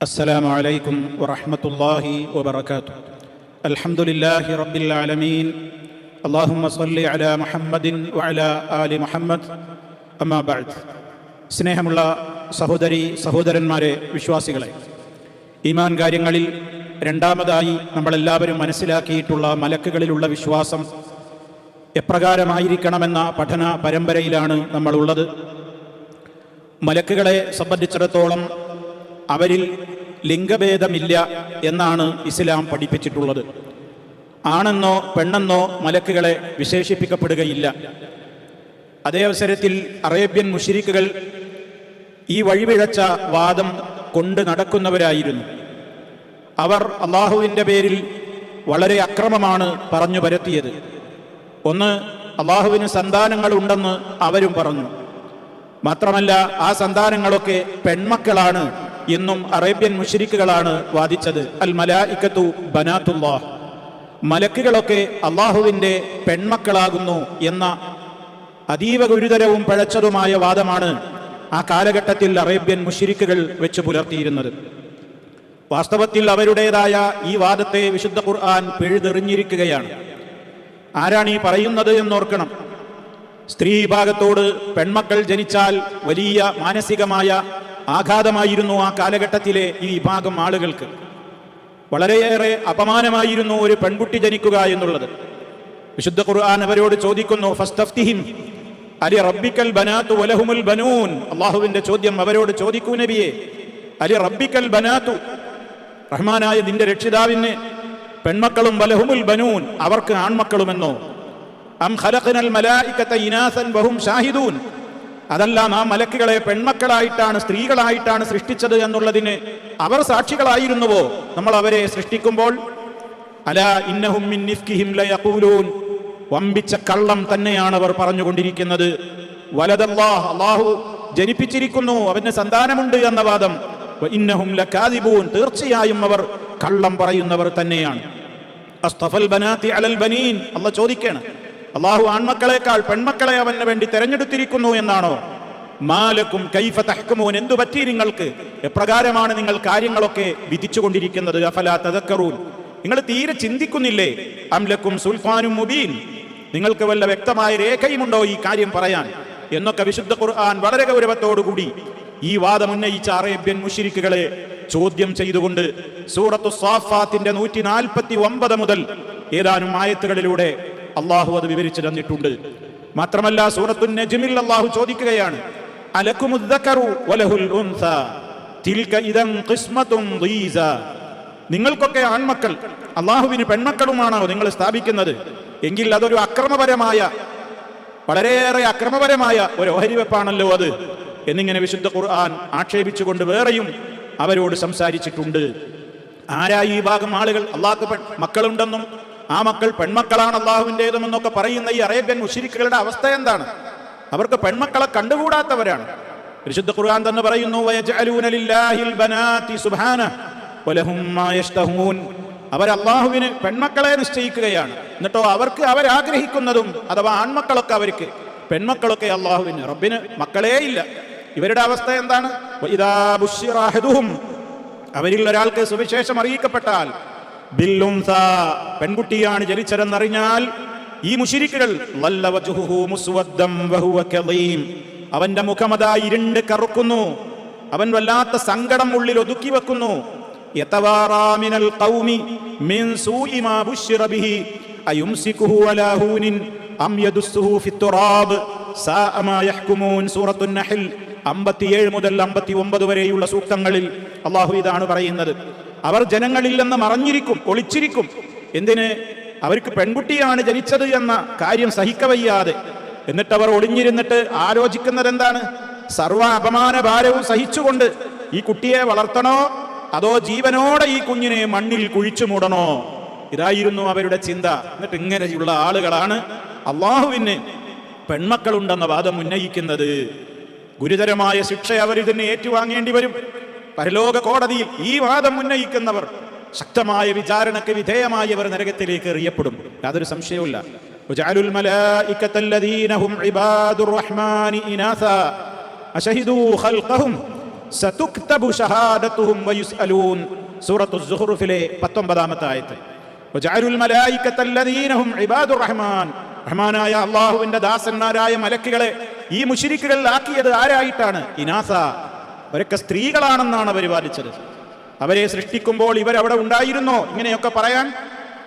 السلام عليكم ورحمة الله وبركاته الحمد لله رب العالمين اللهم صل على محمد وعلى آل محمد أما بعد സ്നേഹമുള്ള സഹോദരി സഹോദരന്മാരെ വിശ്വാസികളെ ഈമാൻ കാര്യങ്ങളിൽ രണ്ടാമതായി നമ്മളെല്ലാവരും മനസ്സിലാക്കിയിട്ടുള്ള മലക്കുകളിലുള്ള വിശ്വാസം എപ്രകാരമായിരിക്കണമെന്ന പഠന പരമ്പരയിലാണ് നമ്മളുള്ളത് മലക്കുകളെ സംബന്ധിച്ചിടത്തോളം അവരിൽ ലിംഗഭേദമില്ല എന്നാണ് ഇസ്ലാം പഠിപ്പിച്ചിട്ടുള്ളത്. ആണെന്നോ പെണ്ണെന്നോ മലക്കുകളെ വിശേഷിപ്പിക്കപ്പെടുകയില്ല. അതേ അവസരത്തിൽ അറേബ്യൻ മുഷിരിക്കുകൾ ഈ വഴിപിഴച്ച വാദം കൊണ്ട് നടക്കുന്നവരായിരുന്നു. അവർ അള്ളാഹുവിന്റെ പേരിൽ വളരെ അക്രമമാണ് പറഞ്ഞു പരത്തിയത്. ഒന്ന് അള്ളാഹുവിന് സന്താനങ്ങളുണ്ടെന്ന് അവരും പറഞ്ഞു. മാത്രമല്ല ആ സന്താനങ്ങളൊക്കെ പെൺമക്കളാണ്. എന്നും അറേബ്യൻ മുഷരിക്കുകളാണ് വാദിച്ചത്. അൽ മലായിക്കത്തു ബനാത്തുല്ലാഹ്. മലക്കുകളൊക്കെ അള്ളാഹുവിന്റെ പെൺമക്കളാകുന്നു എന്ന അതീവ ഗുരുതരവും പഴച്ചതുമായ വാദമാണ് ആ കാലഘട്ടത്തിൽ അറേബ്യൻ മുഷിരിക്കുകൾ വെച്ച് പുലർത്തിയിരുന്നത്. വാസ്തവത്തിൽ അവരുടേതായ ഈ വാദത്തെ വിശുദ്ധ ഖുർആൻ പിഴുതെറിഞ്ഞിരിക്കുകയാണ്. ആരാണ് ഈ പറയുന്നത് എന്നോർക്കണം. സ്ത്രീ വിഭാഗത്തോട് പെൺമക്കൾ ജനിച്ചാൽ വലിയ മാനസികമായ ആഘാതമായിരുന്നു ആ കാലഘട്ടത്തിലെ ഈ വിഭാഗം ആളുകൾക്ക്. വളരെയേറെ അപമാനമായിരുന്നു ഒരു പെൺകുട്ടി ജനിക്കുക എന്നുള്ളത്. വിശുദ്ധ ഖുർആൻ അവരോട് ചോദിക്കുന്നു അലി റബ്ബിക്കൽ ബനാത്തു വലഹുമുൽ ബനൂൻ? അള്ളാഹുവിന്റെ ചോദ്യം അവരോട് ചോദിക്കൂ നബിയെ അലി റബ്ബിക്കൽ ബനാത്തു? റഹ്മാനായ നിന്റെ രക്ഷിതാവിന് പെൺമക്കളും വലഹുമുൽ ബനൂൻ അവർക്ക് ആൺമക്കളുമെന്നോ? അം ഖലഖനൽ മലായിക്കത്ത ഇനാസൻ വഹും ഷാഹിദൂൻ? അതല്ല നാം മലക്കുകളെ പെൺമക്കളായിട്ടാണ് സ്ത്രീകളായിട്ടാണ് സൃഷ്ടിച്ചത് എന്നുള്ളതിന് അവർ സാക്ഷികളായിരുന്നുവോ? നമ്മൾ അവരെ സൃഷ്ടിക്കുമ്പോൾ അല ഇന്നഹും വമ്പിച്ച കള്ളം തന്നെയാണ് അവർ പറഞ്ഞുകൊണ്ടിരിക്കുന്നത്. വലതല്ലാഹ് അള്ളാഹു ജനിപ്പിച്ചിരിക്കുന്നു അവന് സന്താനമുണ്ട് എന്ന വാദം. ഇന്നഹും ലകാദിബൂൻ. തീർച്ചയായും അവർ കള്ളം പറയുന്നവർ തന്നെയാണ്. അസ്തഫൽ അലൽ ബനീൻ. അല്ല ചോദിക്കാണ്. അള്ളാഹു ആൺമക്കളെക്കാൾ പെൺമക്കളെ അവന് വേണ്ടി തെരഞ്ഞെടുത്തിരിക്കുന്നു എന്നാണോ? മാലക്കും കൈഫ തഹക്കുമോൻ എന്തു പറ്റി നിങ്ങൾക്ക്? എപ്രകാരമാണ് നിങ്ങൾ കാര്യങ്ങളൊക്കെ വിധിച്ചുകൊണ്ടിരിക്കുന്നത്? അഫല നിങ്ങൾ തീരെ ചിന്തിക്കുന്നില്ലേ? അംലക്കും സുൽഫാനും മുബീൻ. നിങ്ങൾക്ക് വല്ല വ്യക്തമായ രേഖയുമുണ്ടോ ഈ കാര്യം പറയാൻ? എന്നൊക്കെ വിശുദ്ധ ഖുർആൻ വളരെ ഗൗരവത്തോടുകൂടി ഈ വാദം ഉന്നയിച്ച അറേബ്യൻ മുഷിരിക്കുകളെ ചോദ്യം ചെയ്തുകൊണ്ട് സൂറത്തു സാഫാത്തിന്റെ നൂറ്റി നാൽപ്പത്തി ഒമ്പത് മുതൽ ഏതാനും ആയത്തുകളിലൂടെ അള്ളാഹു അത് വിവരിച്ചു തന്നിട്ടുണ്ട്. മാത്രമല്ല സൂറത്തു നജ്മിൽ അള്ളാഹു ചോദിക്കുകയാണ് നിങ്ങൾക്കൊക്കെ ആൺമക്കൾ അള്ളാഹുവിന് പെൺമക്കളുമാണോ നിങ്ങൾ സ്ഥാപിക്കുന്നത്? എങ്കിൽ അതൊരു അക്രമപരമായ വളരെയേറെ അക്രമപരമായ ഒരു ഓഹരി വെപ്പാണല്ലോ അത്. എന്നിങ്ങനെ വിശുദ്ധ ഖുർആൻ ആക്ഷേപിച്ചുകൊണ്ട് വേറെയും അവരോട് സംസാരിച്ചിട്ടുണ്ട്. ആരായി ഈ ഭാഗം ആളുകൾ? അള്ളാഹു മക്കളുണ്ടെന്നും ആ മക്കൾ പെൺമക്കളാണ് അള്ളാഹുവിന്റെതും എന്നൊക്കെ പറയുന്ന ഈ അറേബ്യൻ മുഷിരിക്കുകളുടെ അവസ്ഥ എന്താണ്? അവർക്ക് പെൺമക്കളെ കണ്ടുകൂടാത്തവരാണ്. പരിശുദ്ധ ഖുർആൻ തന്നെ പറയുന്നു അവർ അള്ളാഹുവിന് പെൺമക്കളെ നിശ്ചയിക്കുകയാണ്. എന്നിട്ടോ അവർക്ക് അവരാഗ്രഹിക്കുന്നതും അഥവാ ആൺമക്കളൊക്കെ അവർക്ക് പെൺമക്കളൊക്കെ അള്ളാഹുവിന് റബ്ബിന് മക്കളേ ഇല്ല. ഇവരുടെ അവസ്ഥ എന്താണ്? അവരിൽ ഒരാൾക്ക് സുവിശേഷം അറിയിക്കപ്പെട്ടാൽ പെൺകുട്ടിയാണ് ജനിച്ചതെന്നറിഞ്ഞാൽ ഈ മുഷിരിക്കുകൾ അവന്റെ മുഖമതാ ഇരുണ്ട് കറുക്കുന്നു. അവൻ വല്ലാത്ത സങ്കടം ഉള്ളിൽ ഒതുക്കി വെക്കുന്നു. അമ്പത്തിയേഴ് മുതൽ ഖൗമി മിൻ സൂഇ ബുശ്ശിറ ബിഹി അയുംസികുഹു അലാ അം യദുസ്സുഹു ഫിത്തുറാബ് സാഅ മാ യഹ്കുമൂൻ സൂറത്തുൻ 57 മുതൽ 59 വരെയുള്ള സൂക്തങ്ങളിൽ അള്ളാഹു ഇതാണ് പറയുന്നത്. അവർ ജനങ്ങളിൽ നിന്ന് മറഞ്ഞിരിക്കും ഒളിച്ചിരിക്കും. എന്തിന്? അവർക്ക് പെൺകുട്ടിയാണ് ജനിച്ചത് എന്ന കാര്യം സഹിക്കവയ്യാതെ. എന്നിട്ട് അവർ ഒളിഞ്ഞിരുന്നിട്ട് ആലോചിക്കുന്നത് എന്താണ് സർവ അപമാന ഭാരവും സഹിച്ചുകൊണ്ട് ഈ കുട്ടിയെ വളർത്തണോ? അതോ ജീവനോടെ ഈ കുഞ്ഞിനെ മണ്ണിൽ കുഴിച്ചു മൂടണോ? ഇതായിരുന്നു അവരുടെ ചിന്ത. എന്നിട്ട് ഇങ്ങനെയുള്ള ആളുകളാണ് അള്ളാഹുവിന് പെൺമക്കളുണ്ടെന്ന വാദം ഉന്നയിക്കുന്നത്. ഗുരുതരമായ ശിക്ഷ അവർ ഇതിനെ ഏറ്റുവാങ്ങേണ്ടി വരും. പരലോക കോടതിയിൽ ഈ വാദം ഉന്നയിക്കുന്നവർ ശക്തമായ വിചാരണയ്ക്ക് വിധേയമായവർ നരകത്തിലേക്ക് എറിയപ്പെടും. യാതൊരു സംശയവുമില്ല. സൂറത്തുഹുറുഫിലെ ആയത്ത്. റഹ്മാനായ ദാസന്മാരായ മലക്കുകളെ ഈ മുഷിരിക്കുകളിൽ ആക്കിയത് ആരായിട്ടാണ്? ഇനാസ. അവരൊക്കെ സ്ത്രീകളാണെന്നാണ് പരിപാലിച്ചത് അവരെ സൃഷ്ടിക്കുമ്പോൾ ഇവരവിടെ ഉണ്ടായിരുന്നോ? ഇങ്ങനെയൊക്കെ പറയാൻ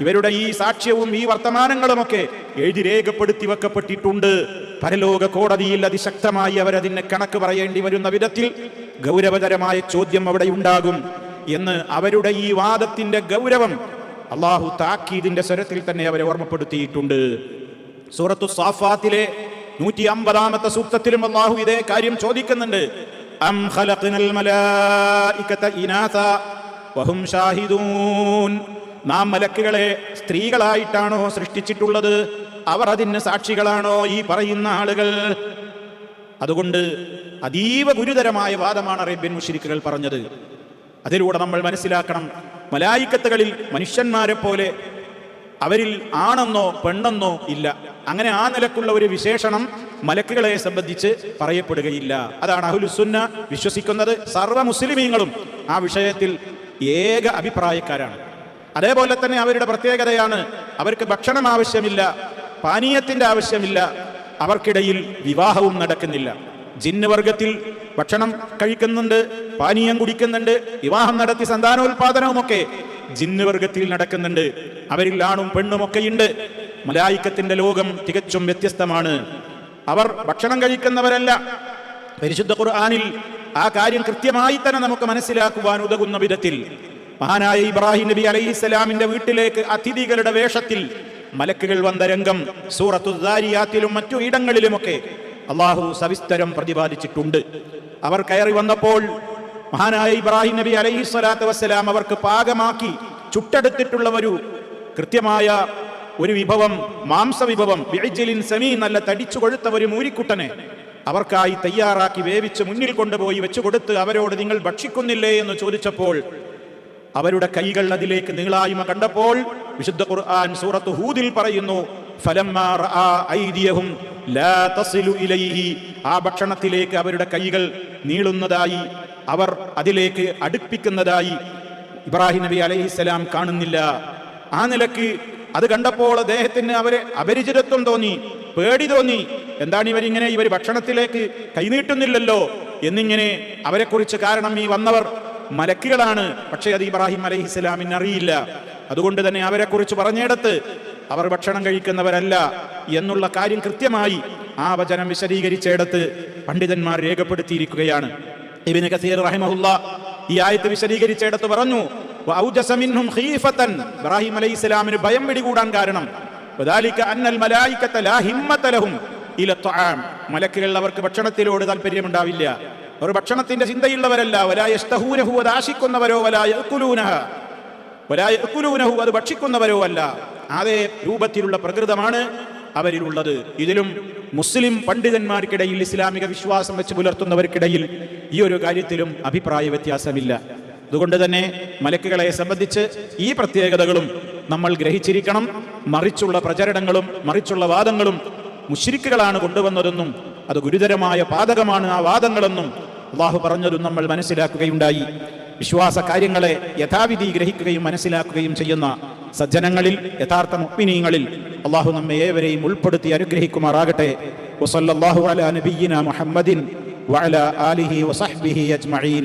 ഇവരുടെ ഈ സാക്ഷ്യവും ഈ വർത്തമാനങ്ങളുമൊക്കെ എഴുതി രേഖപ്പെടുത്തി വെക്കപ്പെട്ടിട്ടുണ്ട്. പരലോക കോടതിയിൽ അതിശക്തമായി അവരതിന് കണക്ക് പറയേണ്ടി വരുന്ന വിധത്തിൽ ഗൗരവതരമായ ചോദ്യം അവിടെ ഉണ്ടാകും എന്ന് അവരുടെ ഈ വാദത്തിന്റെ ഗൗരവം അള്ളാഹു താക്കീദിന്റെ സ്വരത്തിൽ തന്നെ അവരെ ഓർമ്മപ്പെടുത്തിയിട്ടുണ്ട്. സൂറത്തു സാഫാത്തിലെ നൂറ്റി അമ്പതാമത്തെ സൂക്തത്തിലും അള്ളാഹു ഇതേ കാര്യം ചോദിക്കുന്നുണ്ട്. അം ഖലഖ്നൽ മലായികത ഇനാസ വഹും ഷാഹിദൂൻ നാം മലക്കുകളെ സ്ത്രീകളായിട്ടാണോ സൃഷ്ടിച്ചിട്ടുള്ളത്? അവർ അതിന് സാക്ഷികളാണോ ഈ പറയുന്ന ആളുകൾ? അതുകൊണ്ട് അതീവ ഗുരുതരമായ വാദമാണ് അറേബ്യൻ മുഷിരിക്കുകൾ പറഞ്ഞത്. അതിലൂടെ നമ്മൾ മനസ്സിലാക്കണം മലായിക്കത്തുകളിൽ മനുഷ്യന്മാരെ പോലെ അവരിൽ ആണെന്നോ പെണ്ണെന്നോ ഇല്ല. അങ്ങനെ ആ നിലക്കുള്ള ഒരു വിശേഷണം മലക്കുകളെ സംബന്ധിച്ച് പറയപ്പെടുകയില്ല. അതാണ് അഹുലുസുന്ന വിശ്വസിക്കുന്നത്. സർവ മുസ്ലിമീങ്ങളും ആ വിഷയത്തിൽ ഏക അഭിപ്രായക്കാരാണ്. അതേപോലെ തന്നെ അവരുടെ പ്രത്യേകതയാണ്. അവർക്ക് ഭക്ഷണം ആവശ്യമില്ല പാനീയത്തിന്റെ ആവശ്യമില്ല അവർക്കിടയിൽ വിവാഹവും നടക്കുന്നില്ല. ജിന്ന് വർഗത്തിൽ ഭക്ഷണം കഴിക്കുന്നുണ്ട് പാനീയം കുടിക്കുന്നുണ്ട് വിവാഹം നടത്തി സന്താനോൽപാദനവുമൊക്കെ ജിന്ന് വർഗത്തിൽ നടക്കുന്നുണ്ട്. അവരിൽ ആണും പെണ്ണുമൊക്കെയുണ്ട് മലായിക്കത്തിന്റെ ലോകം തികച്ചും വ്യത്യസ്തമാണ്. അവർ ഭക്ഷണം കഴിക്കുന്നവരല്ല. പരിശുദ്ധ ഖുർആാനിൽ ആ കാര്യം കൃത്യമായി തന്നെ നമുക്ക് മനസ്സിലാക്കുവാൻ ഉതകുന്ന വിധത്തിൽ മഹാനായ ഇബ്രാഹിം നബി അലൈഹിസ്സലാമിന്റെ വീട്ടിലേക്ക് അതിഥികളുടെ വേഷത്തിൽ മലക്കുകൾ വന്ന രംഗം സൂറത്തുദാരിയാത്തിലും മറ്റു ഇടങ്ങളിലുമൊക്കെ അള്ളാഹു സവിസ്തരം പ്രതിപാദിച്ചിട്ടുണ്ട്. അവർ കയറി വന്നപ്പോൾ മഹാനായ ഇബ്രാഹിം നബി അലൈഹി സ്വലാത്തു വസ്സലാം അവർക്ക് പാകമാക്കി ചുട്ടെടുത്തിട്ടുള്ള ഒരു കൃത്യമായ ഒരു വിഭവം മാംസ വിഭവം വിഴിച്ചിലിൻ സമീ നല്ല തടിച്ചു കൊഴുത്ത ഒരു മൂരിക്കുട്ടനെ അവർക്കായി തയ്യാറാക്കി വേവിച്ച് മുന്നിൽ കൊണ്ടുപോയി വെച്ചു കൊടുത്ത് അവരോട് നിങ്ങൾ ഭക്ഷിക്കുന്നില്ലേ? എന്ന് ചോദിച്ചപ്പോൾ അവരുടെ കൈകൾ അതിലേക്ക് നീളായ്മ കണ്ടപ്പോൾ വിശുദ്ധ ഖുർആൻ സൂറത്ത് ഹൂദിൽ പറയുന്നു ആ ഭക്ഷണത്തിലേക്ക് അവരുടെ കൈകൾ നീളുന്നതായി അവർ അതിലേക്ക് അടുപ്പിക്കുന്നതായി ഇബ്രാഹിം നബി അലൈഹിസ്സലാം കാണുന്നില്ല. ആ നിലയ്ക്ക് അത് കണ്ടപ്പോൾ അദ്ദേഹത്തിന് അവരെ അപരിചിതത്വം തോന്നി പേടി തോന്നി. എന്താണ് ഇവരിങ്ങനെ ഇവർ ഭക്ഷണത്തിലേക്ക് കൈനീട്ടുന്നില്ലല്ലോ എന്നിങ്ങനെ അവരെക്കുറിച്ച് കാരണം ഈ വന്നവർ മലക്കുകളാണ്. പക്ഷേ അത് ഇബ്രാഹിം അലൈഹി ഇസ്ലാമിന് അറിയില്ല. അതുകൊണ്ട് തന്നെ അവരെക്കുറിച്ച് പറഞ്ഞിടത്ത് അവർ ഭക്ഷണം കഴിക്കുന്നവരല്ല എന്നുള്ള കാര്യം കൃത്യമായി ആ വചനം വിശദീകരിച്ചിടത്ത് പണ്ഡിതന്മാർ രേഖപ്പെടുത്തിയിരിക്കുകയാണ്. ഇബിന് കസീർ റഹിമഹുല്ല ഈ ആയത്ത് വിശദീകരിച്ചിടത്ത് പറഞ്ഞു ഇബ്രാഹിം അലൈഹി ഇസ്ലാമിന് ഭയം പിടികൂടാൻ കാരണം. മലക്കുകൾ അവർക്ക് ഭക്ഷണത്തിലോട് താല്പര്യമുണ്ടാവില്ല അവർ ഭക്ഷണത്തിന്റെ ചിന്തയുള്ളവരല്ല. വലായസ്തഹൂനഹു അത് ആശിക്കുന്നവരോ വലായക്കുലൂനഹ വലായക്കുലൂനഹു അത് ഭക്ഷിക്കുന്നവരോ അല്ല. അതേ രൂപത്തിലുള്ള പ്രകൃതമാണ് അവരിലുള്ളത്. ഇതിലും മുസ്ലിം പണ്ഡിതന്മാർക്കിടയിൽ ഇസ്ലാമിക വിശ്വാസം വെച്ച് പുലർത്തുന്നവർക്കിടയിൽ ഈ ഒരു കാര്യത്തിലും അഭിപ്രായ വ്യത്യാസമില്ല. അതുകൊണ്ട് തന്നെ മലക്കുകളെ സംബന്ധിച്ച് ഈ പ്രത്യേകതകളും നമ്മൾ ഗ്രഹിച്ചിരിക്കണം. മറിച്ചുള്ള പ്രചരണങ്ങളും മറിച്ചുള്ള വാദങ്ങളും മുഷിരിക്കുകളാണ് കൊണ്ടുവന്നതെന്നും അത് ഗുരുതരമായ പാതകമാണ് ആ വാദങ്ങളെന്നും അള്ളാഹു പറഞ്ഞതും നമ്മൾ മനസ്സിലാക്കുകയുണ്ടായി. വിശ്വാസ കാര്യങ്ങളെ യഥാവിധി ഗ്രഹിക്കുകയും മനസ്സിലാക്കുകയും ചെയ്യുന്ന സജ്ജനങ്ങളിൽ യഥാർത്ഥ മുക്മിനീങ്ങളിൽ അള്ളാഹു നമ്മെ ഏവരെയും ഉൾപ്പെടുത്തി അനുഗ്രഹിക്കുമാറാകട്ടെ. വസല്ലാഹു അലാ നബീന മുഹമ്മദിൻ വഅലാ ആലിഹി വസഹ്ബിഹി അജ്മഈൻ.